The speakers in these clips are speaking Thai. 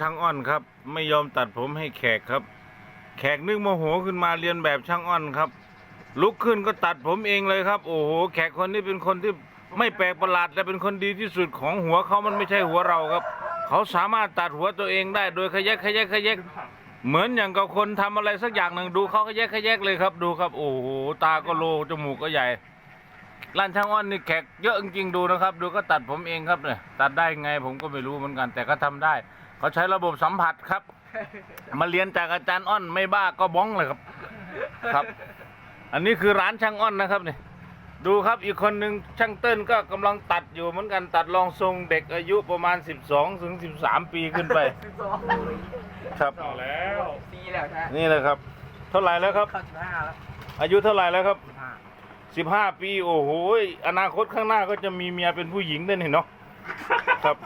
ช่างอ้อนครับ ไม่ยอมตัดผมให้แขกครับ แขกนึกโมโหขึ้นมาเรียนแบบช่างอ้อนครับ ลุกขึ้นก็ตัดผมเองเลยครับ โอ้โห แขกคนนี้เป็นคนที่ไม่แปลกประหลาดและเป็นคนดีที่สุดของหัวเขามันไม่ใช่หัวเราครับ เขาสามารถตัดหัวตัวเองได้โดยขยะขยะขยะเหมือนอย่างกับคนทำอะไรสักอย่างหนึ่งดูเขาขยะขยะเลยครับ ดูครับ โอ้โหตาก็โลจมูกก็ใหญ่ร้านช่างอ้อนนี่แขกเยอะจริงๆดูนะครับ ดูก็ตัดผมเองครับเนี่ยตัดได้ไงผมก็ไม่รู้เหมือนกัน แต่ก็ทำได้ เขาใช้ระบบสัมผัสครับ มาเรียนจากอาจารย์อ้อนไม่บ้าก็บ้องเลยครับ ครับ อันนี้คือร้านช่างอ้อนนะครับเนี่ยดูครับอีกคนหนึ่งช่างเติ้ลก็กำลังตัดอยู่เหมือนกันตัดรองทรงเด็กอายุประมาณ 12ถึง13 ปีขึ้นไป ครับต่อแล้วซีแล้วใช่ไหมนี่เลยครับ เท่าไหร่แล้วครับเข้าสิบห้าแล้วอายุเท่าไหร่แล้วครับสิบห้าสิบห้าปีโอ้โหอนาคตข้างหน้าก็จะมีเมียเป็นผู้หญิงด้วยนี่เนาะครับ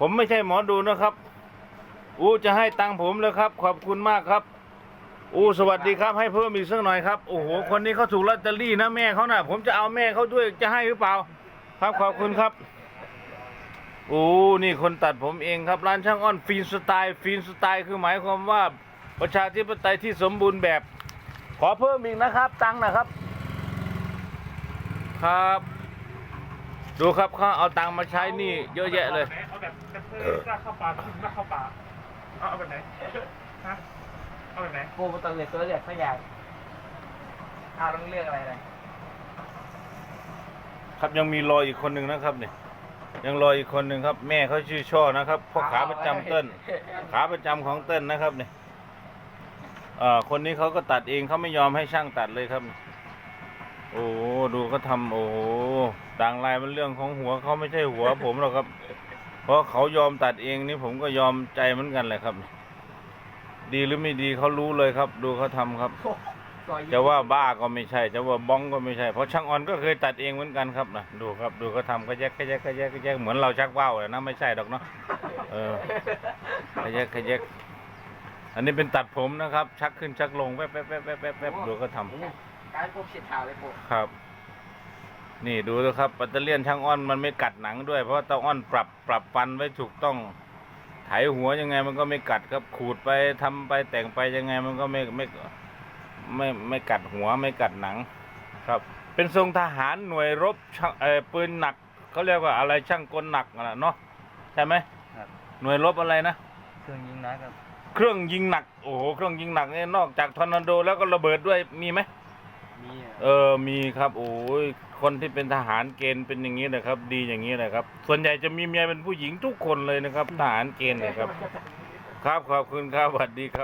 ผมไม่ใช่หมอดูนะครับ อู้จะให้ตังค์ผมแล้วครับ ขอบคุณมากครับ อู้สวัสดีครับ ให้เพิ่มอีกสักหน่อยครับ โอ้โห คนนี้เขาถูกลอตเตอรี่นะแม่เขาน่ะ ผมจะเอาแม่เขาด้วยจะให้หรือเปล่า ครับขอบคุณครับ โอ้นี่คนตัดผมเองครับ ร้านช่างอ้อนฟีนสไตล์ฟีนสไตล์คือหมายความว่าประชาธิปไตยที่สมบูรณ์แบบ ขอเพิ่มอีกนะครับ ตังค์นะครับ ครับ ดูครับเขาเอาตังค์มาใช้หนี่เยอะแยะเลย เอาแบบกระเทยลากเข้าป่าทิ้งลากเข้าป่าเอาเอาแบบไหนฮะเอาแบบไหนโก้ตัวเลือกตัวเลือกสักอย่างเอาต้องเลือกอะไรเลยครับยังมีรออีกคนหนึ่งนะครับเนี่ยยังรออีกคนหนึ่งครับ แม่เขาชื่อช่อนะครับพ่อขาประจำเติ้ลขาประจำของเติ้ลนะครับเนี่ยเอ่อคนนี้เขาก็ตัดเองเขาไม่ยอมให้ช่างตัดเลยครับโอ้โห ดูเขาทำโอ้โหด่างลายมันเรื่องของหัวเขาไม่ใช่หัว ผมหรอกครับ เพราะเขายอมตัดเองนี่ผมก็ยอมใจเหมือนกันแหละครับ ดีหรือไม่ดีเขารู้เลยครับ ดูเขาทำครับซอยยี่สิบจะว่าบ้าก็ไม่ใช่จะว่าบ้องก็ไม่ใช่เพราะช่างออนก็เคยตัดเองเหมือนกันครับนะดูครับ ดูเขาทำก็แยกก็แยกก็แยกก็แยกเหมือนเราชักว่าวเลยนะไม่ใช่ดอกเนาะเออก็แยกก็แยกอันนี้เป็นตัดผมนะครับ ชักขึ้นชักลงแป๊บแป๊บแป๊บแป๊บแป๊บแป๊บดูเขาทำการพบเฉียดขาวเลยปุ๊ครับ นี่ดูนะครับปัตเตอร์เลียนช่างอ้อนมันไม่กัดหนังด้วย เพราะว่าเตาอ้อนปรับปรับฟันไว้ถูกต้องไถหัวยังไงมันก็ไม่กัดครับขูดไปทำไปแต่งไปยังไงมันก็ไม่ไม่ไม่ไม่กัดหัวไม่กัดหนัง ครับ เป็นทรงทหารหน่วยรบช่างเออปืนหนักเขาเรียกว่าอะไรช่างกลหนักนะเนาะใช่ไหมครับหน่วยรบอะไรนะเครื่องยิงนะครับ เครื่องยิงหนักโอ้โหเครื่องยิงหนักเนี่ยนอกจากทอร์นาโดแล้วก็ระเบิดด้วยมีไหมมี เออมีครับ โอ้ยคนที่เป็นทหารเกณฑ์เป็นอย่างนี้นะครับ ดีอย่างนี้เลยครับ ส่วนใหญ่จะมีเมียเป็นผู้หญิงทุกคนเลยนะครับ ทหารเกณฑ์นะครับ ครับขอบคุณครับสวัสดีครับ